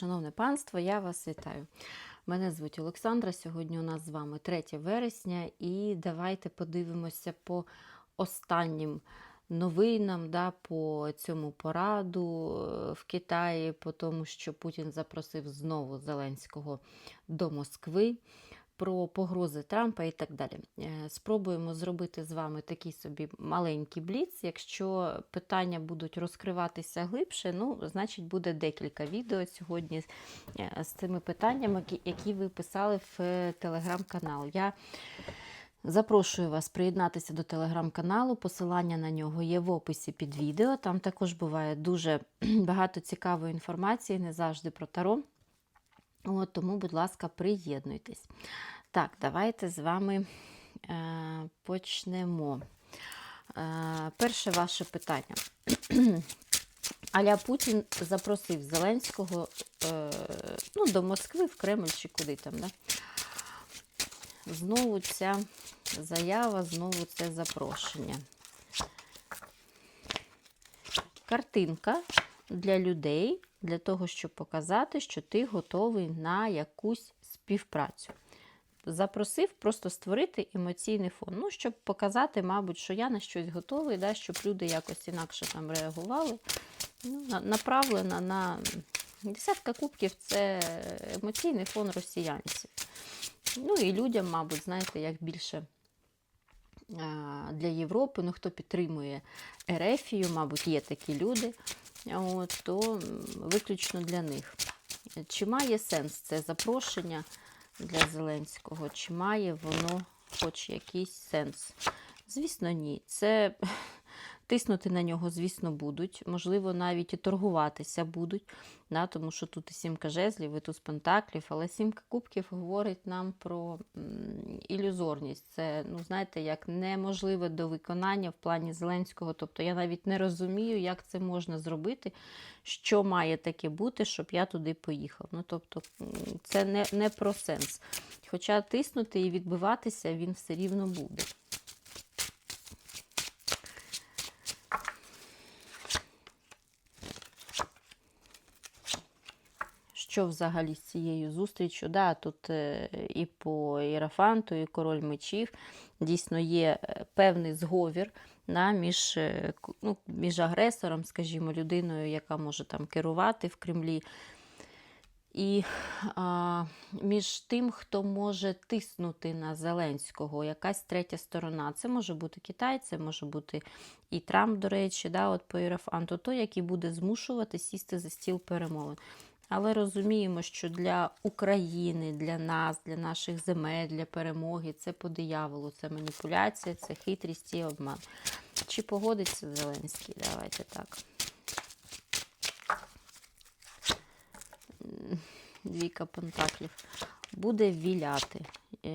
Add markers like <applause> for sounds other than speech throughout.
Шановне панство, я вас вітаю. Мене звуть Олександра. Сьогодні у нас з вами 3 вересня, і давайте подивимося по останнім новинам, да, по цьому пораду е, в Китаї, по тому, що Путін запросив знову Зеленського до Москви. Про погрози Трампа і так далі. Е, Спробуємо зробити з вами такий собі маленький бліц. Якщо питання будуть розкриватися глибше, ну, значить буде декілька відео сьогодні е, з цими питаннями, які- ви писали в е, телеграм-канал. Я Запрошую вас приєднатися до телеграм-каналу. Посилання на нього є в описі під відео. Там також буває дуже <clears throat> багато цікавої інформації, не завжди про таро. От, тому, будь ласка, приєднуйтесь. Так, давайте з вами е, почнемо. Е, перше ваше питання. <clears throat> Аля Путін запросив Зеленського е, ну, до Москви, в Кремль чи куди там. Да? Знову ця заява, знову це запрошення. Картинка для людей, для того, щоб показати, що ти готовий на якусь співпрацю. Запросив просто створити емоційний фон. Ну, щоб показати, мабуть, що я на щось готовий, да, щоб люди якось інакше там реагували. Ну, направлена на десятка кубків це емоційний фон росіянців. Ну і людям, мабуть, знаєте, як більше для Європи, ну хто підтримує Ерефію, мабуть, є такі люди, от, то виключно для них. Чи має сенс це запрошення для Зеленського? Чи має воно хоч якийсь сенс? Звісно, ні. Це тиснути на нього, звісно, будуть. Можливо, навіть і торгуватися будуть, да, тому що тут і сімка жезлів, і туз пентаклів, але сімка кубків говорить нам про ілюзорність. Це, ну, знаєте, як неможливе до виконання в плані Зеленського. Тобто я навіть не розумію, як це можна зробити, що має таке бути, щоб я туди поїхав. Ну, тобто, це не, не про сенс. Хоча тиснути і відбиватися він все рівно буде. Що взагалі з цією зустрічю. Да, тут е, і по Іерафанту, і король мечів дійсно є е, певний зговір да, між, е, ну, між агресором, скажімо, людиною, яка може там керувати в Кремлі. І а, між тим, хто може тиснути на Зеленського, якась третя сторона. Це може бути Китай, це може бути і Трамп, до речі, да, от по Іерафанту, той, який буде змушувати сісти за стіл перемовин. Але розуміємо, що для України, для нас, для наших земель, для перемоги це по дияволу, це маніпуляція, це хитрість і обман. Чи погодиться Зеленський? Давайте так. Двійка пентаклів. Буде віляти. Е,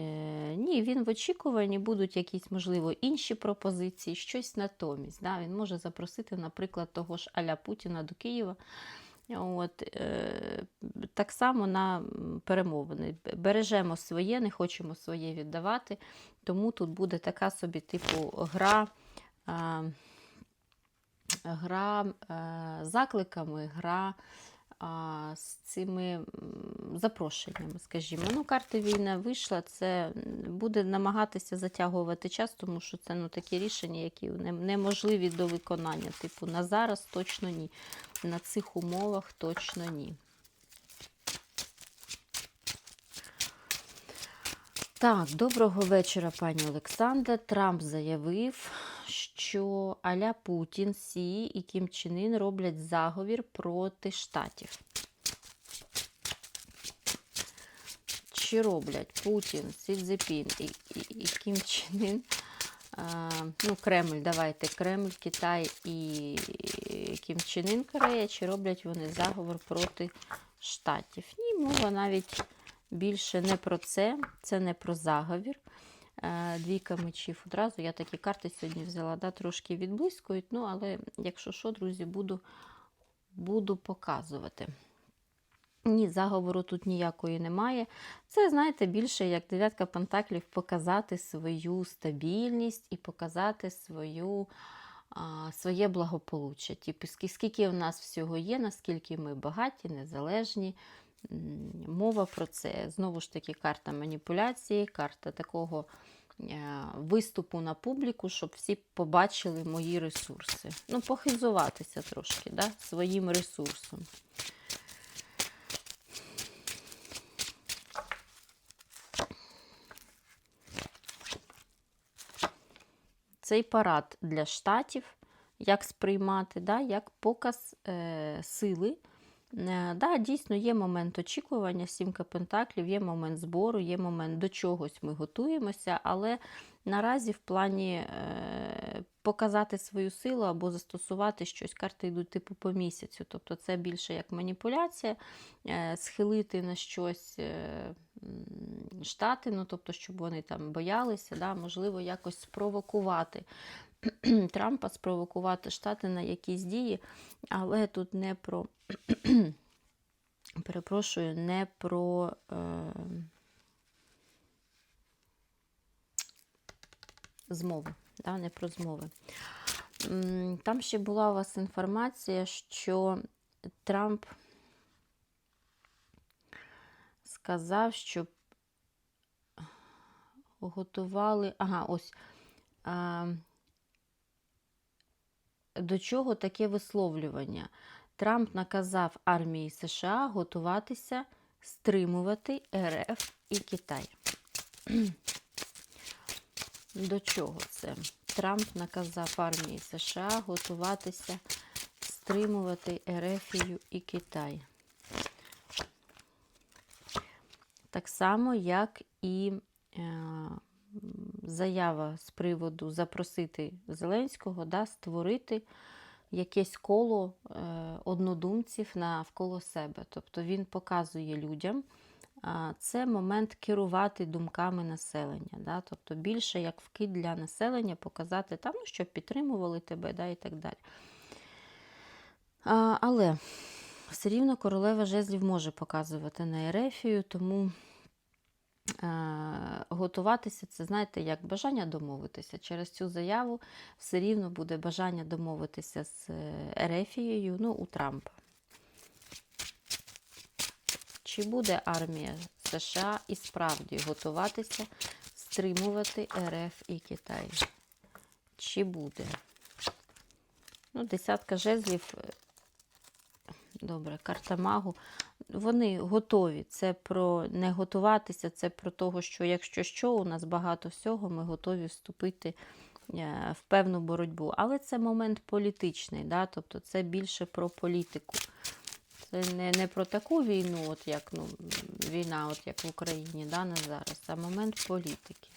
ні, він в очікуванні будуть якісь, можливо, інші пропозиції, щось натомість. Да? Він може запросити, наприклад, того ж Аля Путіна до Києва. От, е, так само на перемовини. Бережемо своє, не хочемо своє віддавати, тому тут буде така собі, типу, гра. Гра е, закликами, гра а, з цими запрошеннями, скажімо. Ну, карти війна вийшла, це буде намагатися затягувати час, тому що це ну, такі рішення, які неможливі до виконання. Типу, на зараз точно ні. На цих умовах точно ні. Так, доброго вечора, пані Олександра. Трамп заявив, що Аля Путін, Сі і Кім Чен Ін роблять заговір проти штатів. Чи роблять Путін, Сі Цзепін і, і, і Кім Чен Ін, а, ну, Кремль, давайте, Кремль, Китай і Кім Чен Ін, Корея, чи роблять вони заговор проти штатів? Ні, мова навіть більше не про це, це не про заговір. Е, Двійка мечів одразу. Я такі карти сьогодні взяла, да, трошки відблискують. Ну, але якщо що, друзі, буду, буду показувати. Ні, заговору тут ніякої немає. Це, знаєте, більше як дев'ятка пентаклів показати свою стабільність і показати свою а, своє благополуччя. Типу, скільки в нас всього є, наскільки ми багаті, незалежні. Мова про це. Знову ж таки, карта маніпуляції, карта такого виступу на публіку, щоб всі побачили мої ресурси. Ну, похизуватися трошки да, своїм ресурсом. Цей парад для штатів, як сприймати, да, як показ е, сили. Е, да, дійсно, є момент очікування, сімка пентаклів, є момент збору, є момент до чогось ми готуємося, але наразі в плані е, показати свою силу або застосувати щось, карти йдуть типу по місяцю. Тобто це більше як маніпуляція, е, схилити на щось штати, ну тобто, щоб вони там боялися, да, можливо, якось спровокувати. <clears throat> Трампа спровокувати штати на якісь дії, але тут не про, <clears throat> перепрошую, не про е, змови, да, не про змови. Там ще була у вас інформація, що Трамп сказав, що готували. Ага, ось. До чого таке висловлювання? Трамп наказав армії США готуватися стримувати РФ і Китай. <clears throat> До чого це? Трамп наказав армії США готуватися стримувати Ерефію і Китай. Так само, як і е, заява з приводу запросити Зеленського, да, створити якесь коло е, однодумців навколо себе. Тобто він показує людям, це момент керувати думками населення. Да? Тобто більше як вкид для населення показати, там, ну, щоб підтримували тебе да, і так далі. А, але все рівно королева жезлів може показувати на Ерефію, тому готуватися це, знаєте, як бажання домовитися. Через цю заяву все рівно буде бажання домовитися з е, Ерефією, ну, у Трампа. Чи буде армія США і справді готуватися стримувати РФ і Китай? Чи буде? Ну, десятка жезлів. е, Добре, карта магу. Вони готові. Це про не готуватися, це про того, що якщо що, у нас багато всього, ми готові вступити е, в певну боротьбу. Але це момент політичний, да? тобто це більше про політику. Це не, не про таку війну, от як ну, війна, от як в Україні, да, не зараз, а момент політики.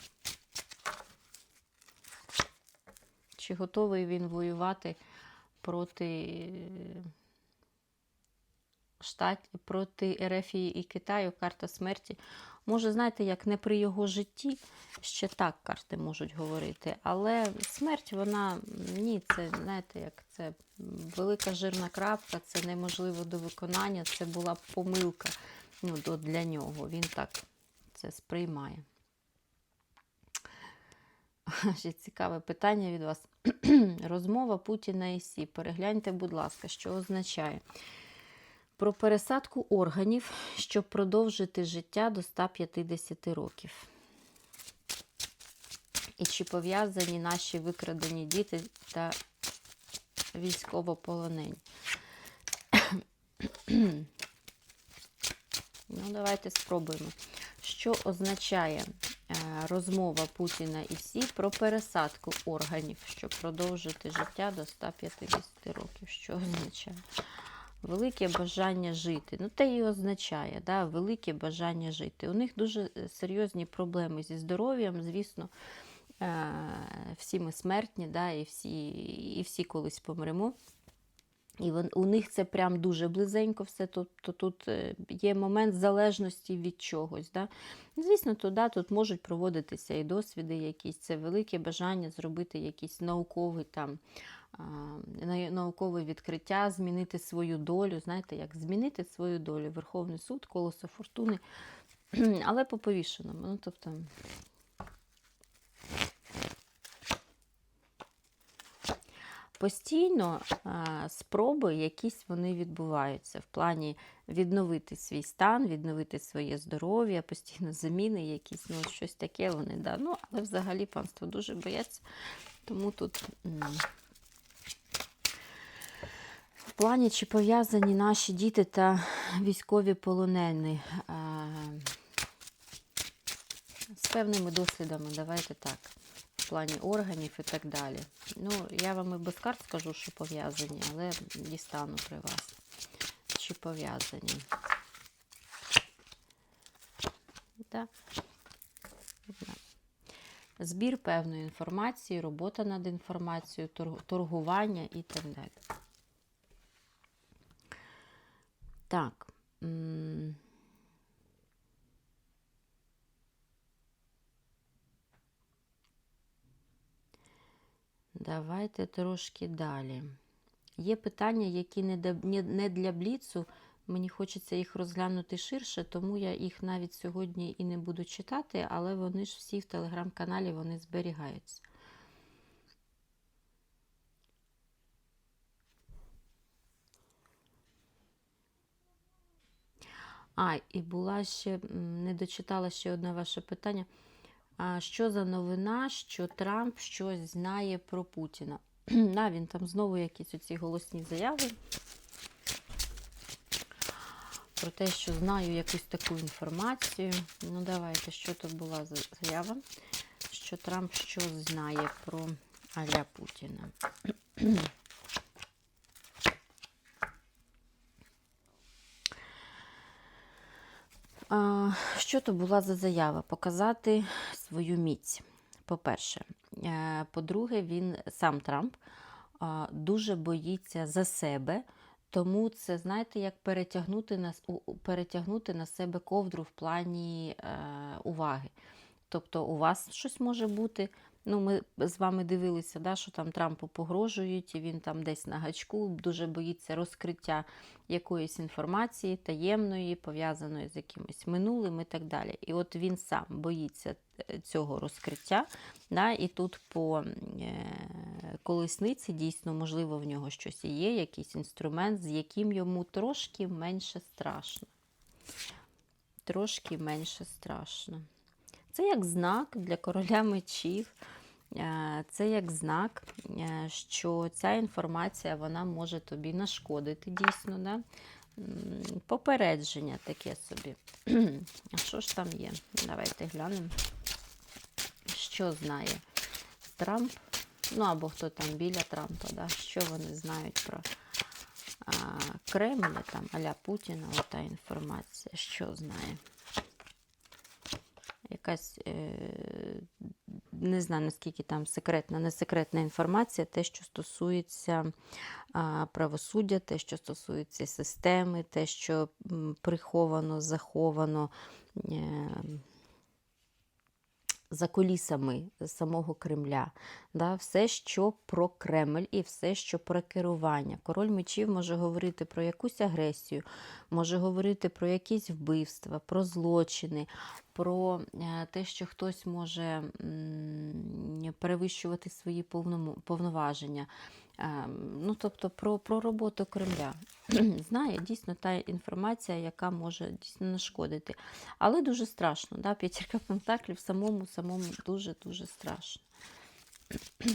Чи готовий він воювати проти штат, проти Ерефії і Китаю, карта смерті. Може, знаєте, як не при його житті, ще так карти можуть говорити. Але смерть, вона ні, це, знаєте, як це велика жирна крапка, це неможливо до виконання, це була помилка ну, для нього. Він так це сприймає. <laughs> Ще цікаве питання від вас. <clears throat> Розмова Путіна і Сі. Перегляньте, будь ласка, що означає. Про пересадку органів, щоб продовжити життя до 150 років. І чи пов'язані наші викрадені діти та військовополонені? <clears throat> ну, давайте спробуємо. Що означає е, розмова Путіна і Сі про пересадку органів, щоб продовжити життя до 150 років? Що означає? Велике бажання жити. Ну, те і означає, да, велике бажання жити. У них дуже е, серйозні проблеми зі здоров'ям, звісно, е, всі ми смертні, да, і, всі, і всі колись помремо. І у них це прям дуже близенько все. Тобто тут е, є момент залежності від чогось. Да? Звісно, то, да, тут можуть проводитися і досвіди якісь. Це велике бажання зробити якийсь науковий там. Наукове відкриття, змінити свою долю. Знаєте, як змінити свою долю? Верховний суд, колесо фортуни, <clears throat> але по повішеному. Ну, тобто, постійно а, спроби якісь вони відбуваються в плані відновити свій стан, відновити своє здоров'я, постійно заміни якісь, ну щось таке вони, да. Ну, але взагалі панство дуже бояться. Тому тут плані, чи пов'язані наші діти та військові полонені з певними дослідами, давайте так, в плані органів і так далі. Ну, я вам і без карт скажу, що пов'язані, але дістану при вас. Чи пов'язані. Да. Збір певної інформації, робота над інформацією, торгування і так далі. Так. Давайте трошки далі. Є питання, які не для, бліцу. Мені хочеться їх розглянути ширше, тому я їх навіть сьогодні і не буду читати, але вони ж всі в телеграм-каналі вони зберігаються. А, і була ще, не дочитала ще одне ваше питання. А що за новина, що Трамп щось знає про Путіна? <clears throat> На, він там знову якісь оці голосні заяви. Про те, що знаю якусь таку інформацію. Ну, давайте, що тут була за заява? Що Трамп щось знає про Аля Путіна. <clears throat> Що то була за заява? Показати свою міць. По-перше. Е, По-друге, він сам Трамп дуже боїться за себе, тому це, знаєте, як перетягнути на, перетягнути на себе ковдру в плані е, уваги. Тобто у вас щось може бути. Ну, ми з вами дивилися, да, що там Трампу погрожують, і він там десь на гачку дуже боїться розкриття якоїсь інформації таємної, пов'язаної з якимось минулим і так далі. І от він сам боїться е, цього розкриття. Да, і тут по е, колесниці дійсно, можливо, в нього щось і є, якийсь інструмент, з яким йому трошки менше страшно. Трошки менше страшно. Це як знак для короля мечів. Е, Це як знак, е, що ця інформація вона може тобі нашкодити дійсно. Да? Попередження таке собі. <clears throat> А що ж там є? Давайте глянемо, що знає Трамп. Ну або хто там біля Трампа, да? що вони знають про а, Кремль, там, аля Путіна, ота інформація, що знає якась, е, не знаю наскільки там секретна, не секретна інформація, те, що стосується правосуддя, те, що стосується системи, те, що приховано, заховано. За колісами самого Кремля, да, все, що про Кремль і все, що про керування. Король мечів може говорити про якусь агресію, може говорити про якісь вбивства, про злочини, про е, те, що хтось може перевищувати свої повноваження. Е, Ну, тобто про, про роботу Кремля. <clears throat> Знає дійсно та інформація, яка може дійсно нашкодити. Але дуже страшно. Да? П'ятірка пентаклів самому самому дуже-дуже страшно. <clears throat>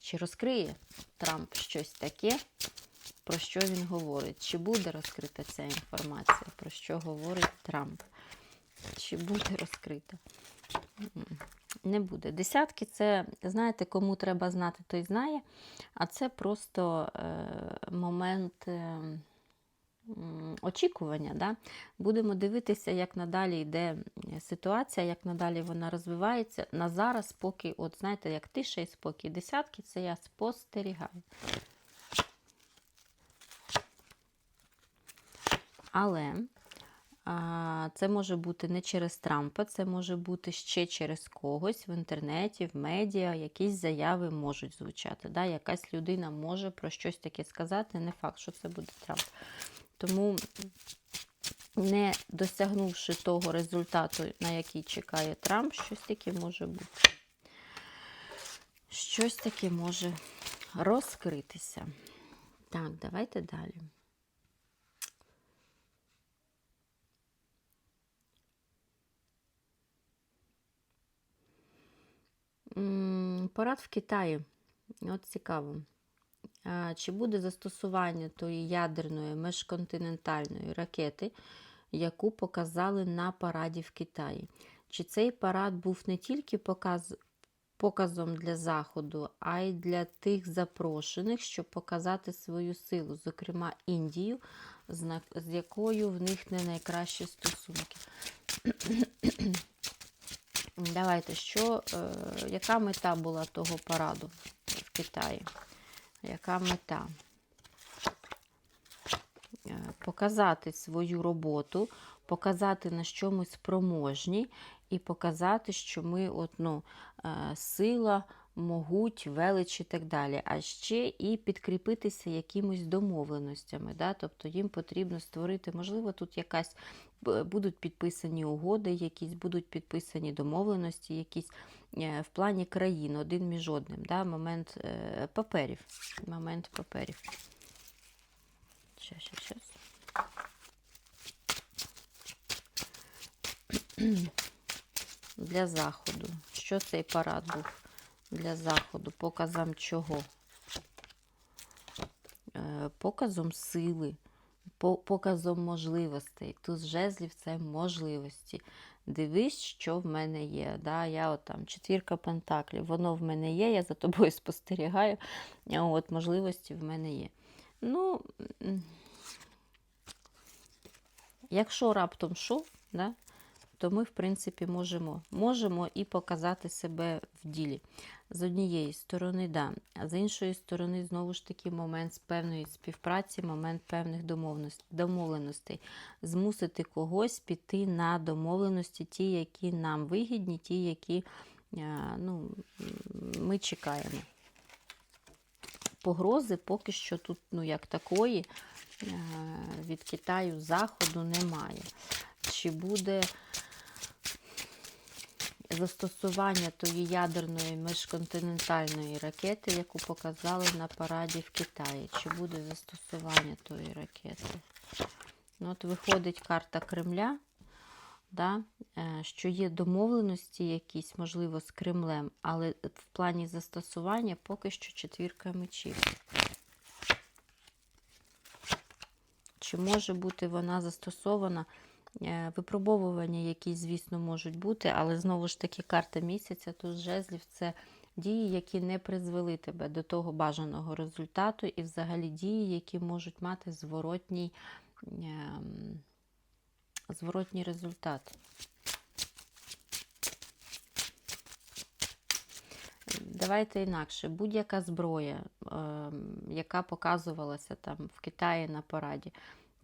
Чи розкриє Трамп щось таке, про що він говорить? Чи буде розкрита ця інформація, про що говорить Трамп? Чи буде розкрита? Не буде. Десятки це, знаєте, кому треба знати, той знає. А це просто е, момент. Е, очікування. Да? Будемо дивитися, як надалі йде ситуація, як надалі вона розвивається. На зараз, поки, от знаєте, як тиша і спокій. Десятки це я спостерігаю. Але це може бути не через Трампа, це може бути ще через когось в інтернеті, в медіа, якісь заяви можуть звучати. Да? Якась людина може про щось таке сказати, не факт, що це буде Трамп. Тому, не досягнувши того результату, на який чекає Трамп, щось таке може бути. Щось таке може розкритися. Так, давайте далі. Парад в Китаї. От цікаво. Чи буде застосування тої ядерної межконтинентальної ракети, яку показали на параді в Китаї? Чи цей парад був не тільки показ, показом для Заходу, а й для тих запрошених, щоб показати свою силу, зокрема Індію, з якою в них не найкращі стосунки? Давайте, що, е, яка мета була того параду в Китаї? Яка мета? Е, Показати свою роботу, показати, на що ми спроможні, і показати, що ми от, ну, е, сила, могуть, велич і так далі. А ще і підкріпитися якимось домовленостями. Да? Тобто їм потрібно створити, можливо, тут якась будуть підписані угоди, якісь будуть підписані домовленості, якісь е, в плані країн, один між одним. Да? Момент е, паперів. Момент паперів. Щас, щас, щас. Для заходу. Що цей парад був для заходу? Показом чого? Е, Показом сили, показом можливостей. Туз жезлів це можливості. Дивись, що в мене є. Да? Я от там четвірка пентаклів, воно в мене є, я за тобою <laughs> спостерігаю. От можливості в мене є. Ну, якщо раптом що, да, то ми, в принципі, можемо, можемо і показати себе в ділі. З однієї сторони, да. А з іншої сторони, знову ж таки, момент певної співпраці, момент певних домовленостей, домовленостей. Змусити когось піти на домовленості, ті, які нам вигідні, ті, які е, ну, ми чекаємо. Погрози поки що тут, ну, як такої, е, від Китаю заходу немає. Чи буде застосування тої ядерної межконтинентальної ракети, яку показали на параді в Китаї? Чи буде застосування тої ракети? Ну, от виходить карта Кремля, да, е, що є домовленості якісь, можливо, з Кремлем, але в плані застосування поки що четвірка мечів. Чи може бути вона застосована? Е, Випробовування якісь, звісно, можуть бути, але знову ж таки карта місяця, тут жезлів це дії, які не призвели тебе до того бажаного результату, і взагалі дії, які можуть мати зворотній, ем, зворотній результат. Давайте інакше. Будь-яка зброя, ем, яка показувалася там в Китаї на параді.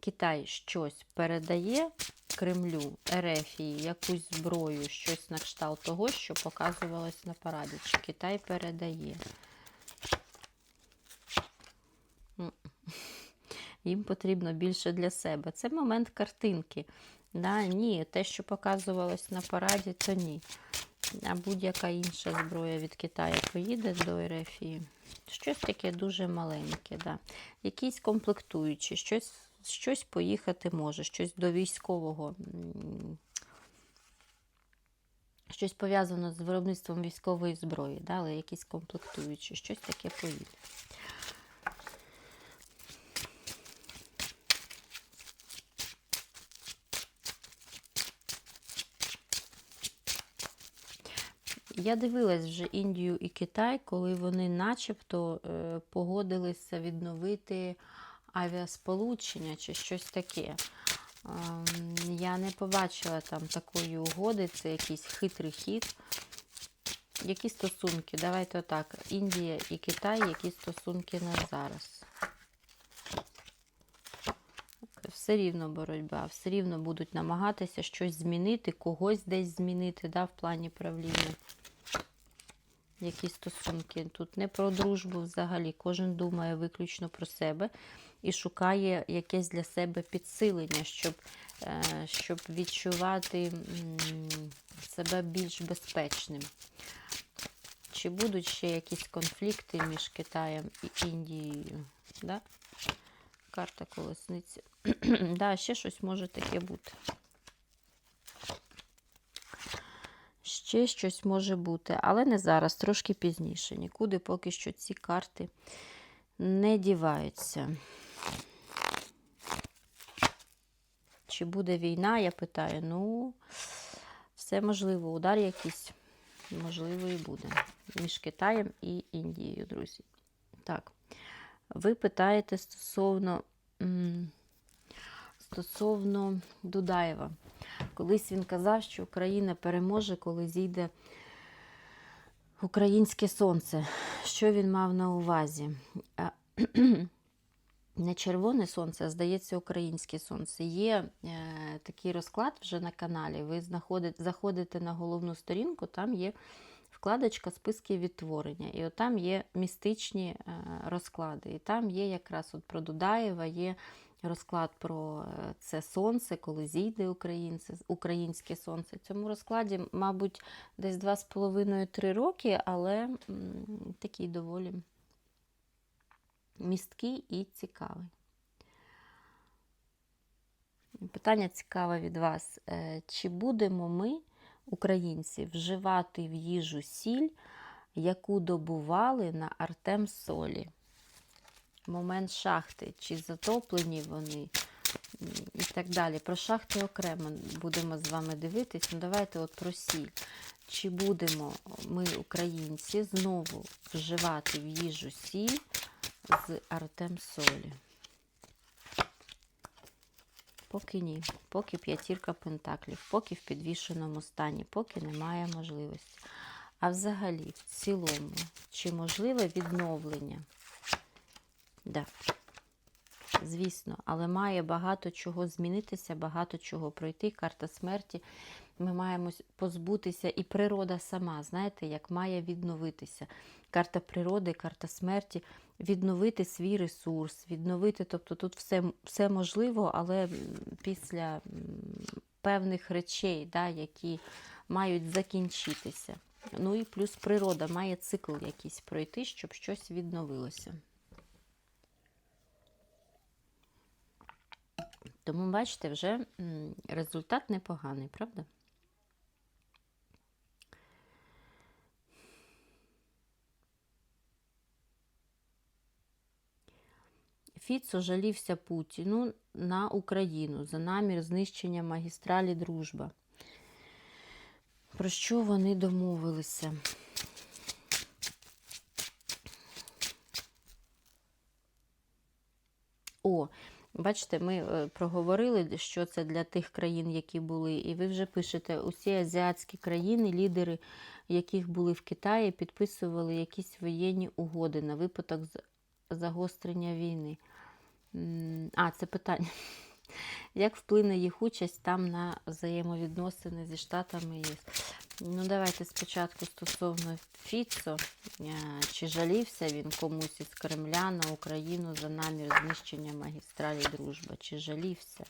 Китай щось передає Кремлю, Ерефії, якусь зброю, щось на кшталт того, що показувалось на параді. Чи Китай передає? Їм потрібно більше для себе. Це момент картинки. Да, ні, те, що показувалось на параді, то ні. А будь-яка інша зброя від Китаю поїде до Ерефії. Щось таке дуже маленьке. Да. Якісь комплектуючі, щось, щось поїхати може, щось до військового. Щось пов'язано з виробництвом військової зброї, да, але якісь комплектуючі, щось таке поїде. Я дивилась вже Індію і Китай, коли вони начебто е, погодилися відновити авіасполучення чи щось таке. Ем, Я не побачила там такої угоди, це якийсь хитрий хід. Які стосунки? Давайте отак. Індія і Китай, які стосунки на зараз. Все рівно боротьба, все рівно будуть намагатися щось змінити, когось десь змінити да, в плані правління. Які стосунки. Тут не про дружбу взагалі. Кожен думає виключно про себе і шукає якесь для себе підсилення, щоб, е, щоб відчувати себе більш безпечним. чи будуть ще якісь конфлікти між Китаєм і Індією. Да? Карта колесниці. <clears throat> да, ще щось може таке бути. Ще щось може бути, але не зараз, трошки пізніше. Нікуди поки що ці карти не діваються. Чи буде війна, я питаю. Ну, все можливо. Удар якийсь, можливо, і буде. Між Китаєм і Індією, друзі. Так. Ви питаєте стосовно, стосовно Дудаєва. Колись він казав, що Україна переможе, коли зійде українське сонце. Що він мав на увазі? <clears throat> Не червоне сонце, а здається, українське сонце. Є е, такий розклад вже на каналі. Ви знаходите, заходите на головну сторінку, там є вкладочка списки відтворення. І от там є містичні е, розклади. І там є якраз от про Дудаєва, є розклад про е, це сонце, коли зійде українце, українське сонце. Цьому розкладі, мабуть, десь 2,5-3 роки, але такий доволі місткий і цікавий. Питання цікаве від вас. Е, Чи будемо ми, українці, вживати в їжу сіль, яку добували на Артем Солі? Момент шахти, чи затоплені вони і так далі. Про шахти окремо будемо з вами дивитись. Ну, давайте от про сіль. Чи будемо ми, українці, знову вживати в їжу сіль з Артем Солі? Поки ні, поки п'ятірка пентаклів, поки в підвішеному стані, поки немає можливості. А взагалі, в цілому, чи можливе відновлення? Да. Звісно, але має багато чого змінитися, багато чого пройти. Карта смерті. Ми маємо позбутися, і природа сама, знаєте, як має відновитися. Карта природи, карта смерті, відновити свій ресурс, відновити, тобто тут все все можливо, але після певних речей, да, які мають закінчитися. Ну і плюс природа має цикл якийсь пройти, щоб щось відновилося. Тому, бачите, вже результат непоганий, правда? Фіцо жалівся Путіну на Україну за намір знищення магістралі Дружба. Про що вони домовилися? О, бачите, ми е, проговорили, що це для тих країн, які були, і ви вже пишете, усі азіатські країни, лідери яких були в Китаї, підписували якісь воєнні угоди на випадок загострення війни. А, це питання. Як вплине їх участь там на взаємовідносини зі Штатами ЄС? Ну, давайте спочатку стосовно Фіцо. Е, Чи жалівся він комусь із Кремля на Україну за намір знищення магістралі Дружба? Чи жалівся?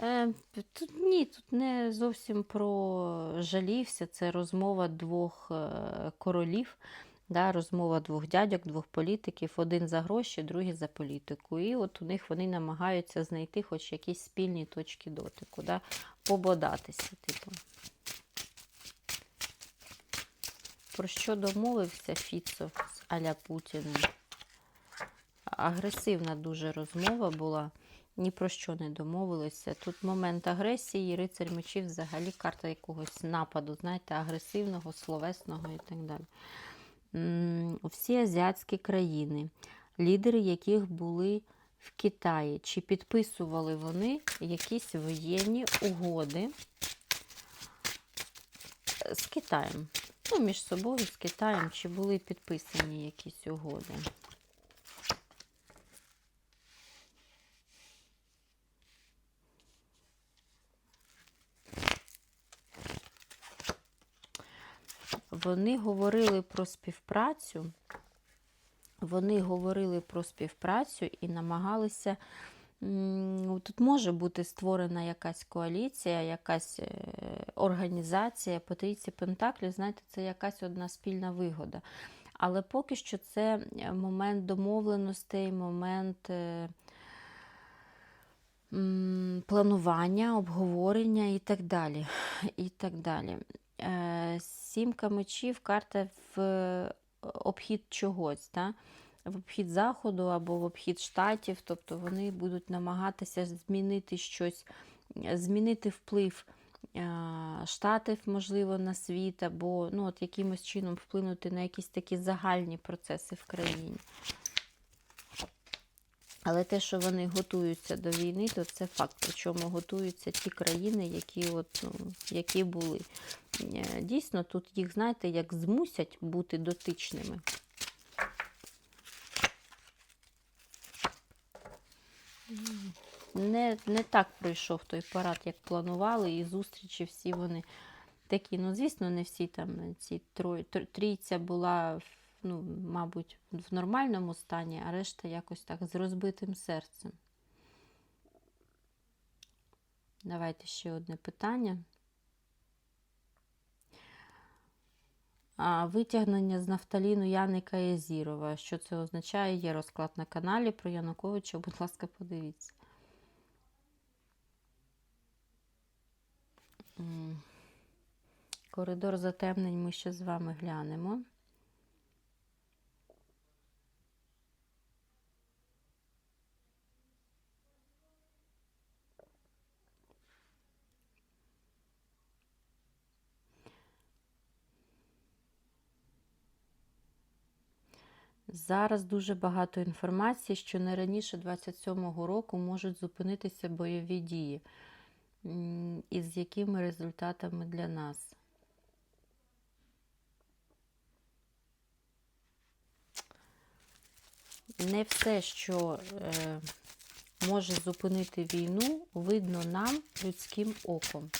Е, тут, ні, тут не зовсім про жалівся. Це розмова двох е, королів. Да, розмова двох дядьок, двох політиків, один за гроші, другий за політику. І от у них вони намагаються знайти хоч якісь спільні точки дотику, да, пободатися. Типу. Про що домовився Фіцо з Аля Путіним? Агресивна дуже розмова була, ні про що не домовилися. Тут момент агресії, рицарь мечів, взагалі карта якогось нападу, знаєте, агресивного, словесного і так далі. Всі азіатські країни, лідери яких були в Китаї, чи підписували вони якісь воєнні угоди з Китаєм? Ну, між собою, з Китаєм, чи були підписані якісь угоди? Вони говорили про співпрацю. Вони говорили про співпрацю і намагалися тут може бути створена якась коаліція, якась е, організація. По трійці Пентаклів, знаєте, це якась одна спільна вигода. Але поки що це е, момент домовленостей, момент е, планування, обговорення і так далі. І так далі. Е, Сімка мечів, карта в е, обхід чогось, та? в обхід Заходу або в обхід Штатів, тобто вони будуть намагатися змінити щось, змінити вплив е, Штатів, можливо, на світ, або ну, от якимось чином вплинути на якісь такі загальні процеси в країні. Але те, що вони готуються до війни, то це факт. Причому готуються ті країни, які, от, ну, які були. Е, Дійсно, тут їх, знаєте, як змусять бути дотичними. Не, не так пройшов той парад, як планували, і зустрічі всі вони такі. Ну, звісно, не всі там ці трійця була, ну, мабуть, в нормальному стані, а решта якось так з розбитим серцем. Давайте ще одне питання. А, витягнення з нафталіну Яника Язірова. Що це означає? Є розклад на каналі про Януковича. Будь ласка, подивіться. Коридор затемнень ми ще з вами глянемо. Зараз дуже багато інформації, що не раніше 27-го року можуть зупинитися бойові дії. І з якими результатами для нас? Не все, що е, може зупинити війну, видно нам людським оком.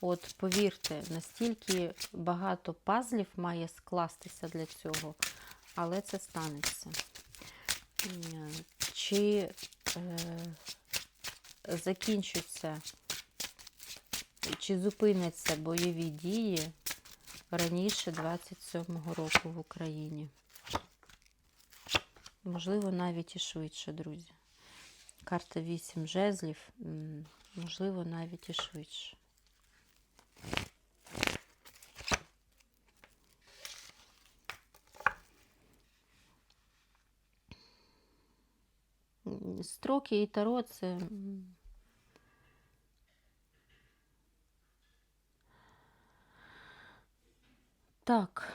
От повірте, настільки багато пазлів має скластися для цього, але це станеться. Чи е, закінчаться, чи зупиняться бойові дії раніше 27-го року в Україні? Можливо, навіть і швидше, друзі. Карта 8 жезлів, можливо, навіть і швидше. Строки і таро це. Так.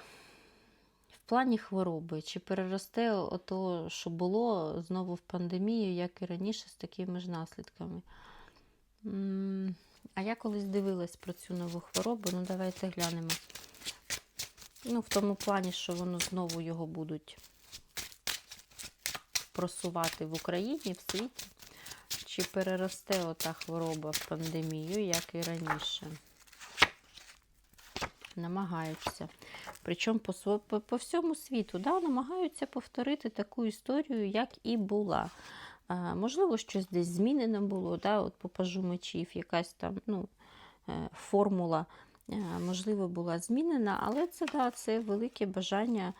В плані хвороби, чи переросте ото, що було знову в пандемію, як і раніше, з такими ж наслідками? А я колись дивилась про цю нову хворобу, ну давайте глянемо. Ну, в тому плані, що воно знову його будуть просувати в Україні, в світі. Чи переросте ота хвороба в пандемію, як і раніше? Намагаються. Причому по, по, по всьому світу да, намагаються повторити таку історію, як і була. А, можливо, щось десь змінено було, да, от по пажу мечів, якась там ну, е, формула, е, можливо, була змінена, але це, да, це велике бажання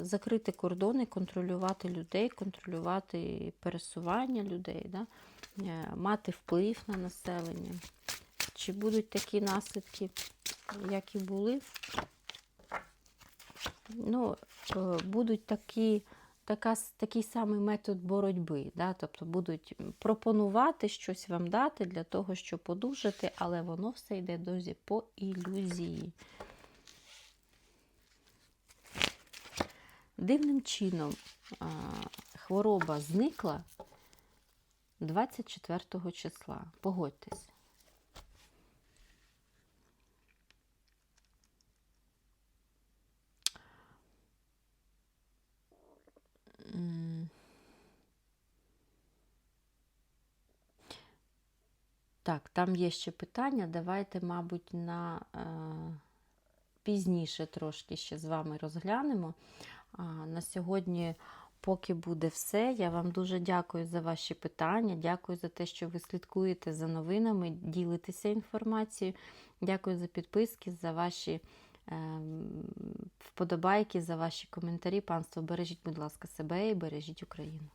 закрити кордони, контролювати людей, контролювати пересування людей, да, е, мати вплив на населення. Чи будуть такі наслідки, як і були? ну, е, будуть такі, така, такий самий метод боротьби. Да? Тобто будуть пропонувати щось вам дати для того, щоб одужати, але воно все йде дозі по ілюзії. Дивним чином хвороба зникла 24 числа. Погодьтесь. Так, там є ще питання. Давайте, мабуть, на е, пізніше трошки ще з вами розглянемо. На сьогодні поки буде все. Я вам дуже дякую за ваші питання. Дякую за те, що ви слідкуєте за новинами, ділитеся інформацією. Дякую за підписки, за ваші ем, вподобайки, за ваші коментарі. Панство, бережіть, будь ласка, себе і бережіть Україну.